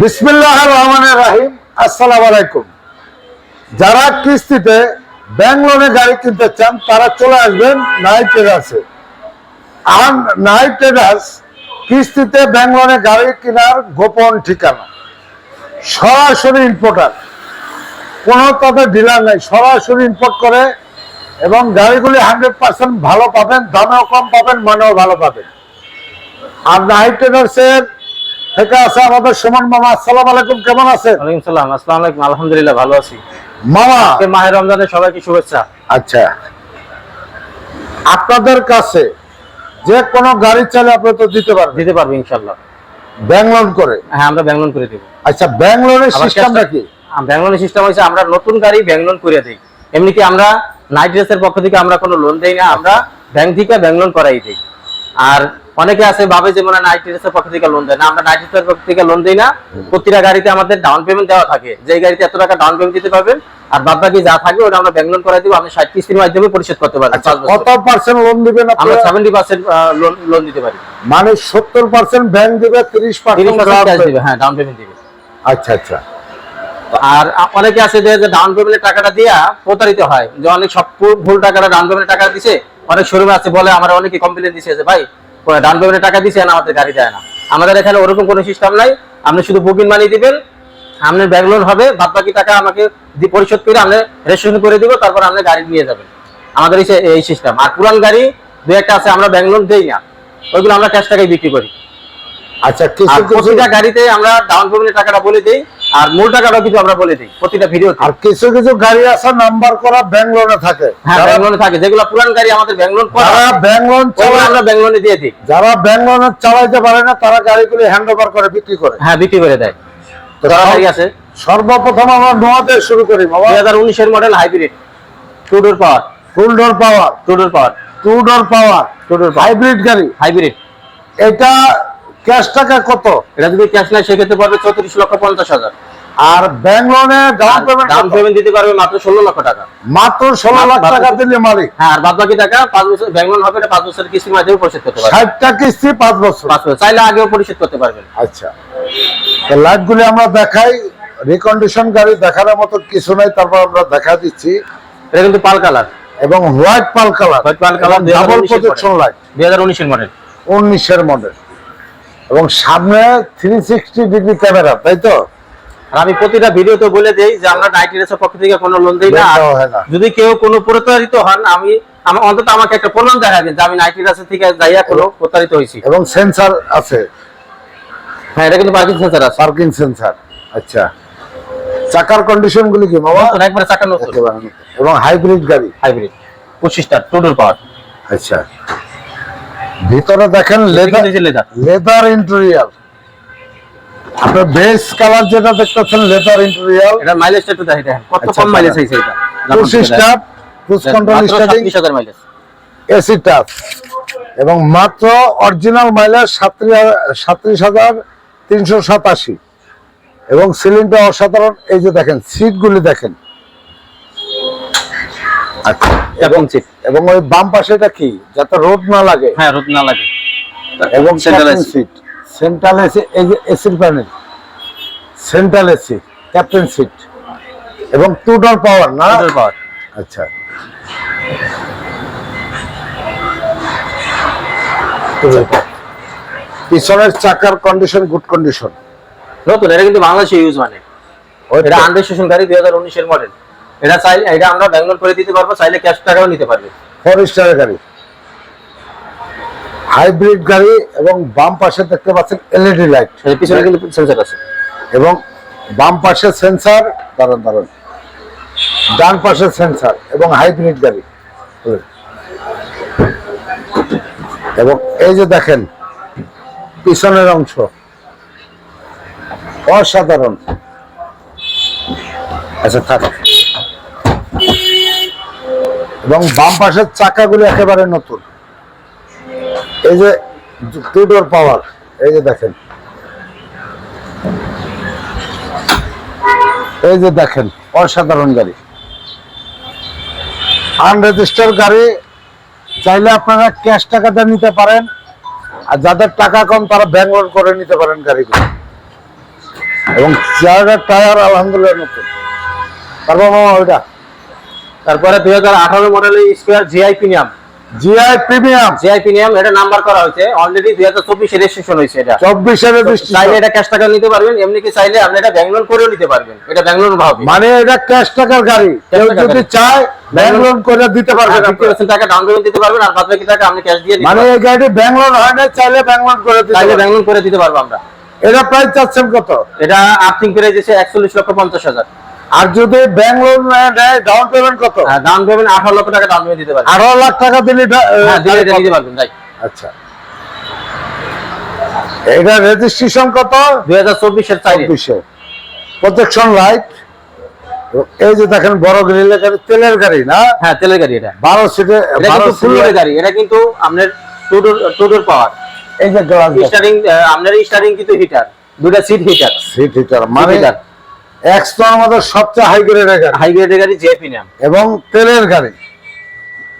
বিসমিল্লাহ রহমান রাহিম। আসসালামু আলাইকুম যারা কিস্তিতে ব্যাংক লোনে গাড়ি কিনতে চান, তারা চলে আসবেন নাইট ট্রেডার্সে আর নাইট ট্রেডার্স কিস্তিতে ব্যাংক লোনে গাড়ি কেনার গোপন ঠিকানা। সরাসরি ইম্পোর্টার কোনো তাদের ডিলার নেই, সরাসরি ইম্পোর্ট করে এবং গাড়িগুলি হান্ড্রেড পার্সেন্ট ভালো পাবেন, দামেও কম পাবেন, মানেও ভালো পাবেন। আর নাইট ট্রেডার্সের থেকে আছে আমাদের সুমন মামা আসসালাম আলাইকুম কেমন আছেন? ওয়ালাইকুম সালাম আসসালামু আলাইকুম আলহামদুলিল্লাহ ভালো আছি। মামা! মাহে রমজানের সবাইকে শুভেচ্ছা। আচ্ছা। আপনাদের কাছে যে কোনো গাড়ি চালে আপনি তো দিতে পারবেন। দিতে পারব ইনশাল্লাহ ব্যাংলোন করে? হ্যাঁ আমরা ব্যাংলোন করে দিব। আচ্ছা ব্যাংলোনের আবার সিস্টেমটা কি? সিস্টেম হয়েছে আমরা নতুন গাড়ি ব্যাংলোন করে দিই। এমনি কি আমরা নাইট ড্রেসের পক্ষ থেকে আমরা কোনো লোন দেই না আমরা ব্যাংক থেকে ব্যাংলোন করাই দিই। আর অনেকে আছে ভাবে যে মনে নাইট ড্রেসের পক্ষ থেকে লোন দেয়। না আমরা নাইট ড্রেসের পক্ষ থেকে লোন দেই না। প্রতিটা গাড়িতে আমাদের ডাউন পেমেন্ট দেওয়া থাকে। যে গাড়িতে এত টাকা ডাউন পেমেন্ট দিতে পারবেন আর বাদ বাকি যা থাকবে ওটা আমরা ব্যাংক লোন করাই দিব। আপনি ষাট কিস্তির মাধ্যমে পরিশোধ করতে পারবেন আচ্ছা। কত পার্সেন্ট লোন দিবেন আমরা সেভেন্টি পার্সেন্ট লোন লোন দিতে পারি। মানে সত্তর পার্সেন্ট ব্যাংক দিবে তিরিশ পার্সেন্ট ক্যাশ দিবে হ্যাঁ ডাউন পেমেন্ট দিবে। আচ্ছা আচ্ছা। আর অনেকে আছে যে ডাউন পেমেন্টের টাকাটা দিয়া প্রতারিত হয়। যে অনেক সব ভুল- ভুল টাকাটা ডাউন পেমেন্টের টাকা দিছে অনেক শোরুমে আছে বলে আমার অনেকে কমপ্লেন দিছে যে ভাই ডাউন পেমেন্টের টাকা দিছে না আমাদের গাড়ি দেয় না। আমাদের এখানে ওরকম কোনো সিস্টেম নাই। আপনি শুধু বুকিং মানি দিবেন আপনার ব্যাগ লোন হবে বাদ বাকি টাকা আমাকে পরিশোধ করে আপনি রেজিস্ট্রেশন করে দিব তারপর আপনি গাড়ি নিয়ে যাবেন। আমাদের এই সিস্টেম আর পুরান গাড়ি দু একটা আছে আমরা ব্যাংক লোন দেই না। ওইগুলো আমরা ক্যাশ টাকায় বিক্রি করি। আচ্ছা প্রতিটা গাড়িতে আমরা ডাউন পেমেন্টের টাকাটা বলে দিই। আর মূল টাকাটাও কিন্তু আমরা বলে দিই প্রতিটা ভিডিওতে। আর কিছু কিছু গাড়ি আছে নাম্বার করা ব্যাংক লোনে থাকে। হ্যাঁ লোনে থাকে। যেগুলো পুরান গাড়ি আমাদের করা। যারা ব্যাংক লোন চালায় আমরা ব্যাংক লোনে দিয়ে দিই। যারা ব্যাংক লোনে চালাইতে পারে না তারা গাড়িগুলি হ্যান্ড ওভার করে বিক্রি করে। হ্যাঁ বিক্রি করে দেয়। তো যারা গাড়ি আছে। সর্বপ্রথম আমরা নোয়াতে শুরু করি বাবা। দুই হাজার উনিশের model hybrid two door power full door power two door power two door power two door hybrid গাড়ি। হাইব্রিড এটা ক্যাশ টাকা কত? এটা যদি ক্যাশ নেয় সেক্ষেত্রে পড়বে চৌত্রিশ লক্ষ পঞ্চাশ হাজার। আর ব্যাংক লোনে ডাউন পেমেন্ট ডাউন পেমেন্ট দিতে পারবে মাত্র ষোলো লক্ষ টাকা। মাত্র ষোলো লাখ টাকা দিলে মালিক। হ্যাঁ আর বাদ বাকি টাকা পাঁচ বছর ব্যাংক লোন হবে এটা পাঁচ বছরের কিস্তির মাধ্যমে পরিশোধ করতে পারবে। ষাটটা কিস্তি পাঁচ বছর। পাঁচ বছর চাইলে আগেও পরিশোধ করতে পারবেন। আচ্ছা। লাইট গুলি আমরা দেখাই রিকন্ডিশন গাড়ি দেখানোর মতো কিছু নাই তারপর আমরা দেখা দিচ্ছি। এটা কিন্তু পাল কালার। এবং white pearl colour. White pearl colour double projection light দুই হাজার উনিশের মডেল উনিশের মডেল এবং সামনে থ্রি সিক্সটি ডিগ্রি ক্যামেরা তাই তো? আমি প্রতিটা ভিডিওতে বলে দেই যে আমরা নাইটি রেসের পক্ষ থেকে কোনো লোন দেই না। যদি কেউ কোনো প্রতারিত হন আমি আমার অন্তত আমাকে একটা প্রমাণ দেখাবেন যে আমি নাইটি রেসের থেকে যাইয়া কোনো প্রতারিত হয়েছি। এবং সেন্সার আছে। হ্যাঁ এটা কিন্তু পার্কিং সেন্সার আছে। পার্কিং সেন্সার আচ্ছা। চাকার কন্ডিশন গুলি কি বাবা একবার চাকা নতুন। এবং হাইব্রিড গাড়ি। হাইব্রিড পঁচিশটা টোটাল পাওয়ার আচ্ছা। ভিতরে দেখেন লেদার লেদার। ইন্টেরিয়াল আপনার বেস কালার যেটা দেখতেছেন লেদার ইন্টেরিয়াল এটা মাইলেজটা একটু দেখেন কত আচ্ছা, কম মাইলেজ আচ্ছা। হয়েছে এটা? Push start push control starting ছাব্বিশ হাজার মাইলেজ এসি টাচ এবং মাত্র অরিজিনাল মাইলেজ সাতত্রিশ হাজার তিনশো সাতাশি। এবং সিলিন্ডার অসাধারণ এই যে দেখেন সিটগুলি দেখেন। আচ্ছা। এবং সিট এবং ওই বাম পাশেটা কি? যাতে রোদ না লাগে। হ্যাঁ রোদ না লাগে। এবং সেন্ট্রাল সিট সেন্ট্রাল এসি এই যে এসির panel central AC captain seat এবং টু ডোর পাওয়ার না? পাওয়ার আচ্ছা। পিছনের চাকার কন্ডিশন গুড কন্ডিশন নতুন এটা কিন্তু বাংলাদেশে ইউজ মানে এটা আন্ডার স্টেশন গাড়ি দুই হাজার উনিশের মডেল এটা চাইলে এটা আমরা ব্যাঙ্গলোর করে দিতে পারব চাইলে ক্যাশ টাকাও নিতে পারবে। ফোর স্টারের গাড়ি। হাইব্রিড গাড়ি এবং বাম পাশে দেখতে পাচ্ছেন এলইডি লাইট পিছনে কিন্তু সেন্সার আছে। এবং বাম পাশে সেন্সার দাঁড়ান দাঁড়ান ডান পাশে সেন্সার এবং হাইব্রিড গাড়ি। এবং এই যে দেখেন পিছনের অংশ। অসাধারণ। আচ্ছা থাক। এবং বাম পাশের চাকাগুলো একেবারে নতুন। এই যে টু ডোর পাওয়ার এই যে দেখেন। এই যে দেখেন, অসাধারণ গাড়ি। আনরেজিস্টার গাড়ি, চাইলে আপনারা ক্যাশ টাকাটা নিতে পারেন, আর যাদের টাকা কম তারা ব্যাংক করে নিতে পারেন গাড়িগুলো। এবং চেয়ারের টায়ার আলহামদুলিল্লাহ নতুন। তারপর মামা, ওইটা। তারপরে দুই হাজার আঠারো মডেলের Esquire GI premium GI premium GI premium এটা নাম্বার করা হয়েছে। অলরেডি দুই হাজার চব্বিশে রেজিস্ট্রেশন হয়েছে এটা। চব্বিশের চাইলে এটা ক্যাশ টাকা নিতে পারবেন এমনি কি চাইলে আপনি এটা ব্যাংক লোন করেও নিতে পারবেন। এটা ব্যাংক লোন হবে মানে এটা ক্যাশ টাকার গাড়ি। কেউ যদি চায় ব্যাংক লোন করে দিতে পারবেন ফিফটি পার্সেন্ট টাকা ডাউন পেমেন্ট দিতে পারবেন আর বাদ বাকি টাকা আপনি ক্যাশ দিয়ে মানে এই গাড়ি ব্যাংক লোন হয় না চাইলে ব্যাংক লোন করে দিতে চাইলে পারবেন। ব্যাংক লোন করে দিতে পারব আমরা। এটা প্রাইস চাচ্ছেন কত? এটা আর্থিং প্রাইস এসে একচল্লিশ লক্ষ পঞ্চাশ হাজার। আর যদি ব্যাংক লোন নেয় ডাউন পেমেন্ট কত? ডাউন পেমেন্ট আঠারো লক্ষ টাকা ডাউন পেমেন্ট দিতে পারবেন। আঠারো লাখ টাকা দিলে হ্যাঁ এটা পারবেন আচ্ছা। এটা রেজিস্ট্রেশন কত? দুই হাজার চব্বিশের চব্বিশে। প্রোটেকশন লাইট এই যে দেখেন বড় গ্রিলের গাড়ি তেলের গাড়ি না? হ্যাঁ তেলের গাড়ি এটা। বারো সিটে বারো সিটের গাড়ি এটা কিন্তু আপনার টু ডোর পাওয়ার এই যে গ্লাস স্টারিং আপনার স্টারিং কিন্তু হিটার দুটা সিট হিটার সিট হিটার মানে হিটার এক্সট্রার মধ্যে সবচেয়ে হাই গ্রেডের গাড়ি। হাই গ্রেডের গাড়ি জিআই প্রিমিয়াম এবং তেলের গাড়ি।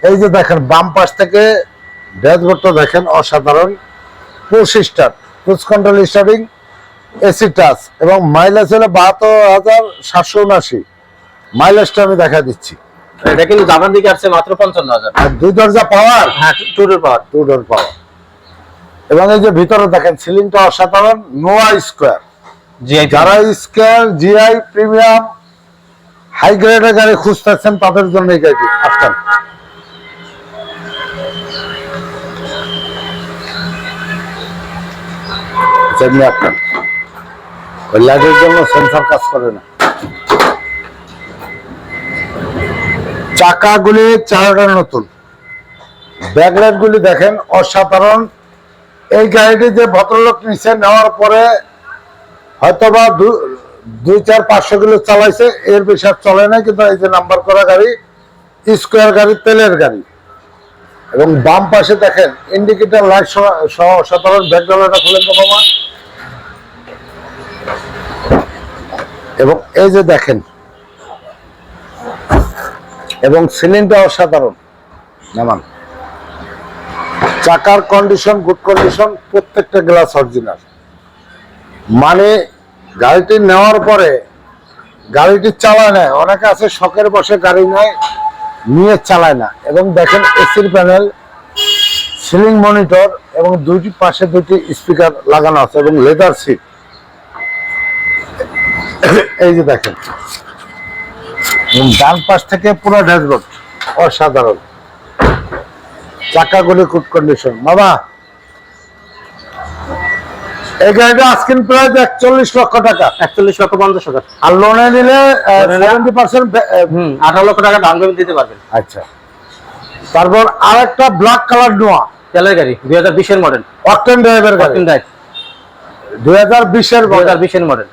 এই যে দেখেন বাম পাশ থেকে ড্যাশবোর্ডটা দেখেন অসাধারণ। Push start push control starting AC touch এবং মাইলেজ হলো বাহাত্তর হাজার সাতশো উনাশি মাইলেজটা আমি দেখা দিচ্ছি। এটা কিন্তু জাপান দিকে আসছে মাত্র পঞ্চান্ন হাজার। আর দুই দরজা পাওয়ার হ্যাঁ two door power two door power এবং এই যে ভিতরে দেখেন সিলিংটা অসাধারণ নোয়া স্কোয়ার যারা স্কোয়ার জিআই প্রিমিয়াম হাই গ্রেডের গাড়ি খুঁজতেছেন, তাদের জন্য এই গাড়িটি। সেমনি আপনার জন্য সেন্সার কাজ করে না। চাকাগুলি চারটা নতুন। ব্যাকলাইট গুলি দেখেন, অসাধারণ। এই গাড়িটি যে ভদ্রলোক নিচে নেওয়ার পরে হয়তোবা দু- দুই, চার, পাঁচশো কিলো চালাইছে, এর বেশি আর চলে না কিন্তু এই যে নাম্বার করা গাড়ি, স্কোয়ার গাড়ি, তেলের গাড়ি। এবং বাম পাশে দেখেন ইন্ডিকেটার লাইট সহ সাধারণ ব্যাকগ্রাউন্ডটা খুলেন তো এবং এই যে দেখেন, এবং সিলিংটা অসাধারণ, নামান। চাকার কন্ডিশন গুড কন্ডিশন প্রত্যেকটা গ্লাস অরিজিনাল মানে গাড়িটি নেওয়ার পরে গাড়িটি চালায় না অনেকে আছে শখের বসে গাড়ি নেয়, নিয়ে চালায় না। এবং দেখেন এসির প্যানেল সিলিং মনিটর এবং দুইটি পাশে দুটি স্পিকার লাগানো আছে এবং লেদার সিট এই যে দেখেন। ডান পাশ থেকে পুরো ড্যাশবোর্ড অসাধারণ। চাকাগুলি গুড কন্ডিশন বাবা এই গাড়িটা প্রাইস একচল্লিশ লক্ষ টাকা। একচল্লিশ লক্ষ পঞ্চাশ হাজার। আর লোনে নিলে সেভেন্টি পার্সেন্ট আঠারো লক্ষ টাকা ডাউন পেমেন্ট দিতে পারবেন। আচ্ছা। তারপর আরেকটা ব্ল্যাক কালার নোয়া তেলের গাড়ি দুই হাজার বিশের মডেল অকটেন ড্রাইভের গাড়ি। দুই হাজার বিশের দুই হাজার বিশের মডেল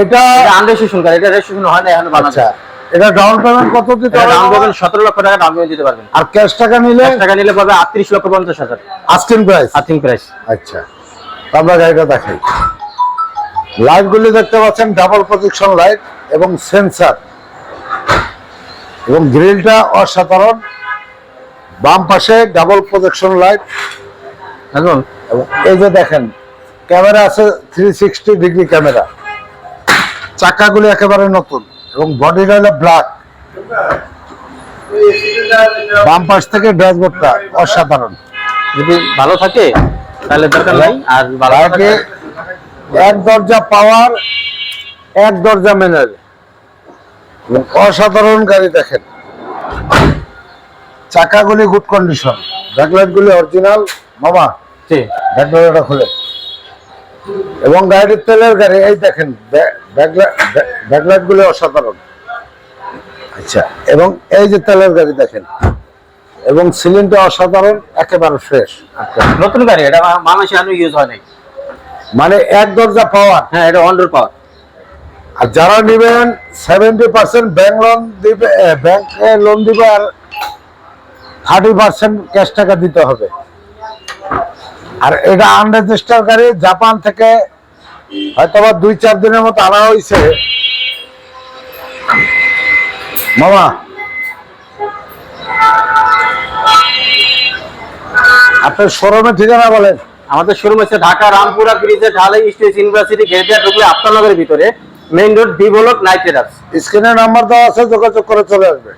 এটা আনরেজিস্ট্রেশন গাড়ি এটা রেজিস্ট্রেশন হয় না এখন আচ্ছা। এটা ডাউন পেমেন্ট কত দিতে হবে? ডাউন পেমেন্ট সতেরো লক্ষ টাকা ডাউন পেমেন্ট দিতে পারবেন। আর ক্যাশ টাকা নিলে? টাকা নিলে পাবে আটত্রিশ লক্ষ পঞ্চাশ হাজার। আস্কিন প্রাইস আর্থিং প্রাইস আচ্ছা। আমরা গাড়িটা দেখাই। লাইট গুলি দেখতে পাচ্ছেন ডাবল প্রজেকশন লাইট এবং সেন্সার এবং গ্রিলটা অসাধারণ। বাম পাশে ডাবল প্রজেকশন লাইট এখন? এবং এই যে দেখেন ক্যামেরা আছে থ্রি সিক্সটি ডিগ্রি ক্যামেরা। চাকাগুলি একেবারে নতুন এবং বডিটা হলো ব্ল্যাক বাম পাশ থেকে ড্যাশবোর্ডটা অসাধারণ। যদি ভালো থাকে? তাহলে দরকার নাই আর গাড়িটি থাকে- এক দরজা পাওয়ার এক দরজা ম্যানুয়াল অসাধারণ গাড়ি দেখেন। চাকাগুলি গুড কন্ডিশন ব্যাকলাইট গুলি অরিজিনাল মামা ব্যাকলাইটটা খুলে এবং গাড়িটির তেলের গাড়ি এই দেখেন ব্যাকলাইট গুলি অসাধারণ। আচ্ছা এবং এই যে তেলের গাড়ি দেখেন। এবং সিলিংটা অসাধারণ একেবারে ফ্রেশ নতুন গাড়ি এটা মানুষ এখনও ইউজ হয় নাই। মানে এক দরজা পাওয়ার হ্যাঁ এটা অন্ডার পাওয়ার আর যারা নেবেন সেভেন্টি পার্সেন্ট ব্যাংক লোন দিবে ব্যাংকে লোন দিবে আর থার্টি পার্সেন্ট ক্যাশ টাকা দিতে হবে। আর এটা আনরেজিস্টার গাড়ি জাপান থেকে হয়তো দুই চার দিনের মতো আনা হয়েছে মামা আপনার শোরুমের ঠিকানা বলেন। আমাদের শোরুম হচ্ছে ঢাকা রামপুরা ব্রিজে ঢালাই স্টেজ ইউনিভার্সিটি গেটে ঢুকলে আপনার নগরের ভিতরে main road D block night স্ক্রিনে নাম্বার দেওয়া আছে যোগাযোগ করে চলে আসবে।